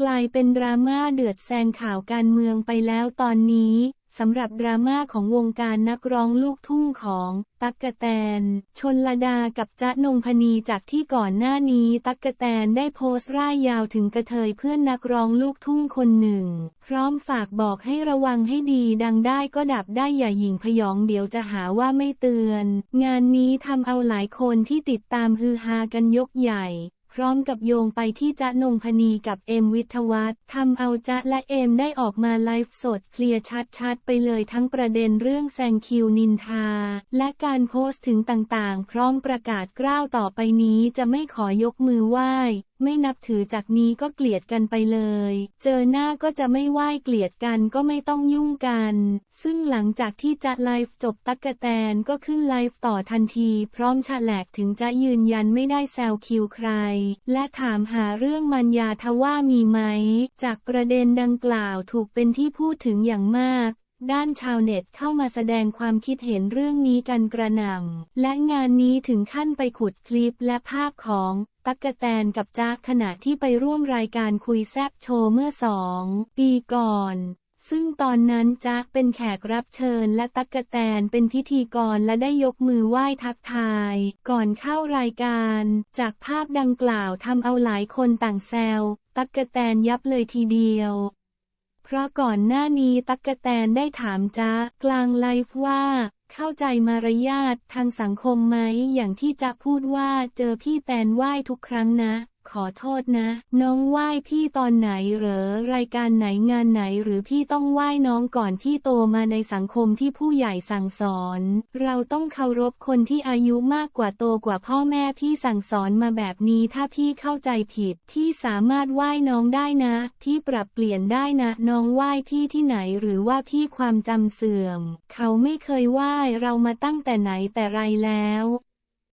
กลายเป็นดราม่าเดือดแซงข่าวการเมืองไปแล้วตอนนี้สำหรับดราม่าของวงการนักร้องลูกทุ่งของตั๊กกะแตน ชนลดากับจ๊ะนงพนีจากที่ก่อนหน้านี้ตั๊กกะแตนได้โพสต์ร่ายยาวถึงกระเทยเพื่อนนักร้องลูกทุ่งคนหนึ่ง พร้อมฝากบอกให้ระวังให้ดีดังได้ก็ดับได้อย่าหยิ่งพยองเดี๋ยวจะหาว่าไม่เตือน งานนี้ทำเอาหลายคนที่ติดตามฮือฮากันยกใหญ่ พร้อมกับโยงไปที่จ๊ะนงพนีกับเอมวิทวัฒน์ทำเอาจ๊ะและเอมได้ออกมาไลฟ์สดเคลียร์ชัดๆ ไปเลยทั้งประเด็นเรื่องแซงคิวนินทา และการโพสต์ถึงต่างๆ พร้อมประกาศกล้าวต่อไปนี้จะไม่ขอยกมือไหว้ ไม่นับถือจากนี้ก็เกลียดกันไปเลย เจอหน้าก็จะไม่ไหว้เกลียดกันก็ไม่ต้องยุ่งกัน ซึ่งหลังจากที่จะไลฟ์จบตักกะแตนก็ขึ้นไลฟ์ต่อทันที พร้อมฉแลกถึงจะยืนยันไม่ได้แซวคิวใคร และถามหาเรื่องมัญญาทว่ามีไหม จากประเด็นดังกล่าวถูกเป็นที่พูดถึงอย่างมาก ด้านชาวเน็ตเข้ามาแสดงความคิดเห็นเรื่องนี้กันกระหน่ำ และงานนี้ถึงขั้นไปขุดคลิปและภาพของตั๊กกแตนกับจ๊าขณะที่ไปร่วมรายการคุยแซบโชว์เมื่อสองปีก่อน ซึ่งตอนนั้นจ๊าเป็นแขกรับเชิญและตั๊กกแตนเป็นพิธีกรและได้ยกมือไหว้ทักทาย ก่อนเข้ารายการ จากภาพดังกล่าวทำเอาหลายคนต่างแซวตั๊กกแตนยับเลยทีเดียว เพราะก่อนหน้านี้ตั๊กกะแตนได้ถามจ๊ะกลางไลฟ์ว่า เข้าใจมารยาททางสังคมไหมอย่างที่จะพูดว่าเจอพี่แตนไหว้ทุกครั้งนะ ขอโทษนะ น้องไหว้พี่ตอนไหนเหรอ รายการไหนงานไหนหรือพี่ต้องไหว้น้องก่อนพี่โตมาในสังคมที่ผู้ใหญ่สั่งสอน เราต้องเคารพคนที่อายุมากกว่าโตกว่าพ่อแม่พี่สั่งสอนมาแบบนี้ถ้าพี่เข้าใจผิด พี่สามารถไหว้น้องได้นะ พี่ปรับเปลี่ยนได้นะ น้องไหว้พี่ที่ไหนหรือว่าพี่ความจำเสื่อม เขาไม่เคยไหว้เรามาตั้งแต่ไหนแต่ไรแล้ว